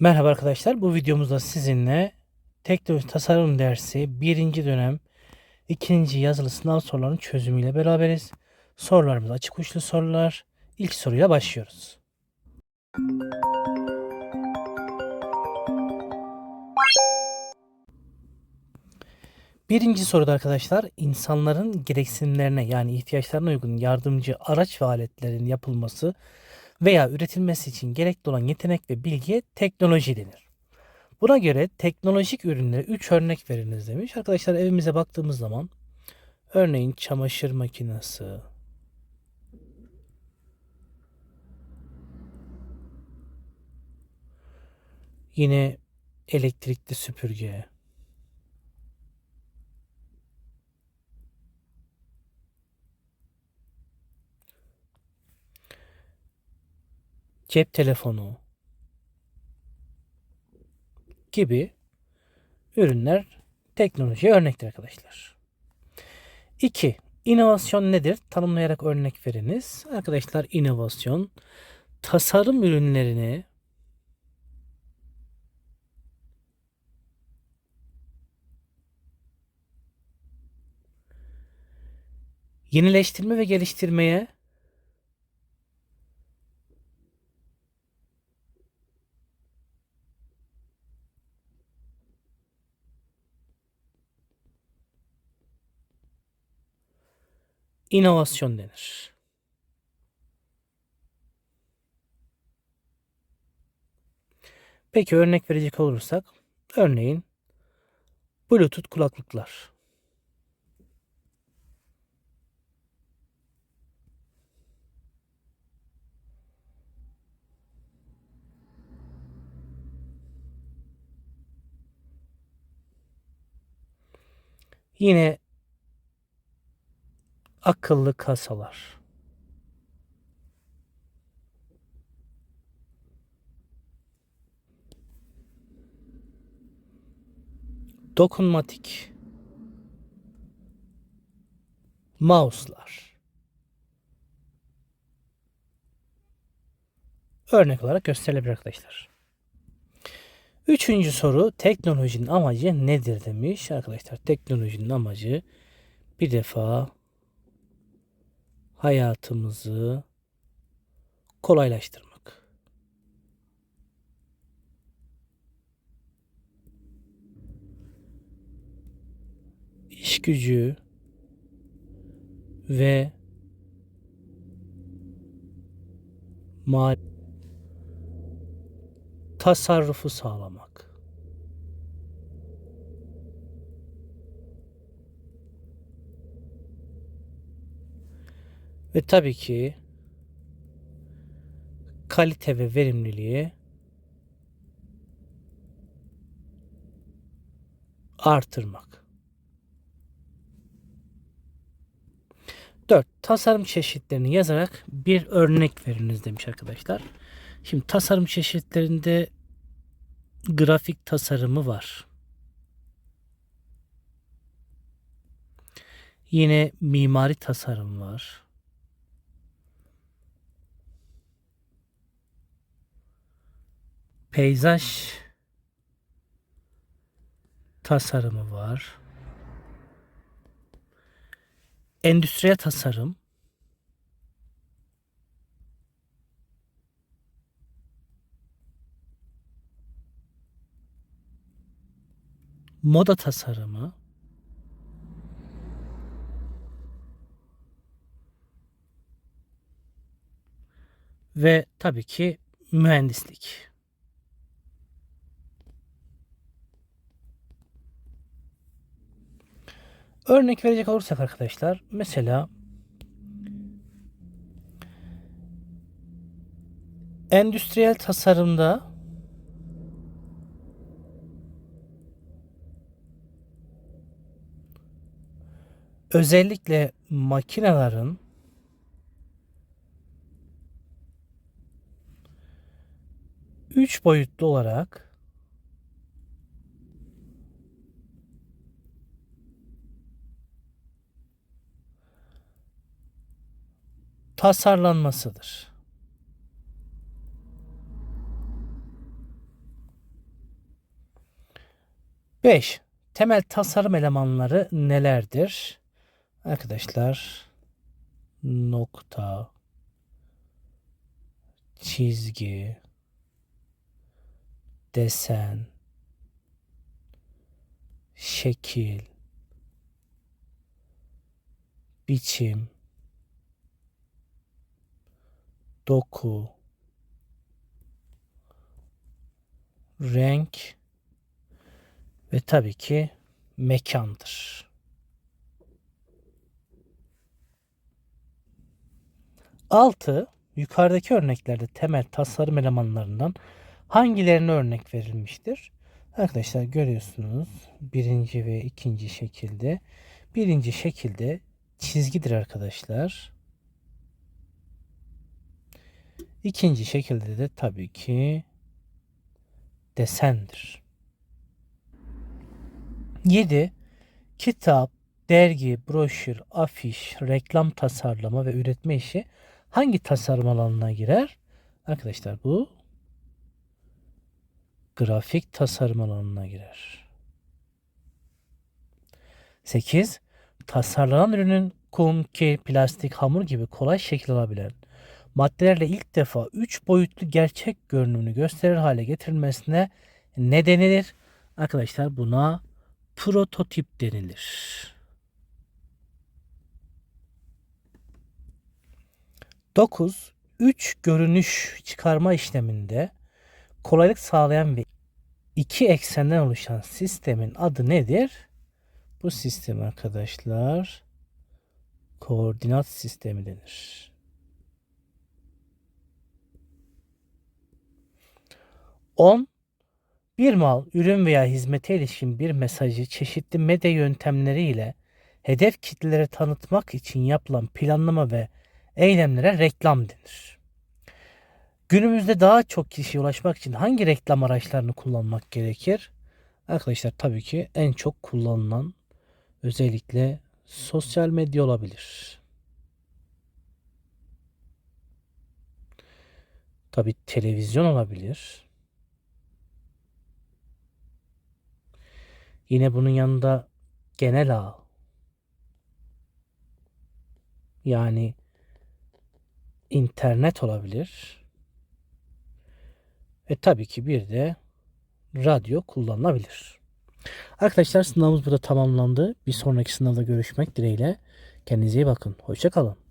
Merhaba arkadaşlar. Bu videomuzda sizinle teknoloji tasarım dersi 1. dönem 2. yazılı sınav sorularının çözümüyle beraberiz. Sorularımız açık uçlu sorular. İlk soruyla başlıyoruz. Birinci soruda arkadaşlar insanların gereksinimlerine yani ihtiyaçlarına uygun yardımcı araç ve aletlerin yapılması veya üretilmesi için gerekli olan yetenek ve bilgiye teknoloji denir. Buna göre teknolojik ürünlere 3 örnek veriniz demiş. Arkadaşlar evimize baktığımız zaman örneğin çamaşır makinesi, yine elektrikli süpürge, cep telefonu gibi ürünler teknolojiye örnektir arkadaşlar. 2. İnovasyon nedir? Tanımlayarak örnek veriniz. Arkadaşlar inovasyon tasarım ürünlerini yenileştirme ve geliştirmeye inovasyon denir. Peki örnek verecek olursak örneğin Bluetooth kulaklıklar. Yine akıllı kasalar. Dokunmatik. Mouse'lar. Örnek olarak gösterilebilir arkadaşlar. Üçüncü soru teknolojinin amacı nedir demiş arkadaşlar. Teknolojinin amacı bir defa hayatımızı kolaylaştırmak. İş gücü ve mal tasarrufu sağlamak. Ve tabii ki kalite ve verimliliği artırmak. 4. Tasarım çeşitlerini yazarak bir örnek veriniz demiş arkadaşlar. Şimdi tasarım çeşitlerinde grafik tasarımı var. Yine mimari tasarım var. Peyzaj tasarımı var. Endüstriyel tasarım. Moda tasarımı. Ve tabii ki mühendislik. Örnek verecek olursak arkadaşlar mesela endüstriyel tasarımda özellikle makinelerin üç boyutlu olarak tasarlanmasıdır. 5. Temel tasarım elemanları nelerdir? Arkadaşlar nokta çizgi desen şekil biçim doku renk ve tabii ki mekandır. Altı, yukarıdaki örneklerde temel tasarım elemanlarından hangilerine örnek verilmiştir? Arkadaşlar görüyorsunuz birinci ve ikinci şekilde. Birinci şekilde çizgidir arkadaşlar. İkinci şekilde de tabii ki desendir. 7. Kitap, dergi, broşür, afiş, reklam tasarlama ve üretme işi hangi tasarım alanına girer? Arkadaşlar bu grafik tasarım alanına girer. 8. Tasarlanan ürünün kum, kil, plastik, hamur gibi kolay şekil alabilen maddelerle ilk defa 3 boyutlu gerçek görünümünü gösterir hale getirilmesine ne denilir? Arkadaşlar buna prototip denilir. Dokuz, üç görünüş çıkarma işleminde kolaylık sağlayan ve iki eksenden oluşan sistemin adı nedir? Bu sistem arkadaşlar koordinat sistemi denir. 10. Bir mal, ürün veya hizmete ilişkin bir mesajı çeşitli medya yöntemleriyle hedef kitlelere tanıtmak için yapılan planlama ve eylemlere reklam denir. Günümüzde daha çok kişiye ulaşmak için hangi reklam araçlarını kullanmak gerekir? Arkadaşlar tabii ki en çok kullanılan özellikle sosyal medya olabilir. Tabii televizyon olabilir. Yine bunun yanında genel ağ yani internet olabilir. Ve tabii ki bir de radyo kullanılabilir. Arkadaşlar sınavımız burada tamamlandı. Bir sonraki sınavda görüşmek dileğiyle. Kendinize iyi bakın. Hoşçakalın.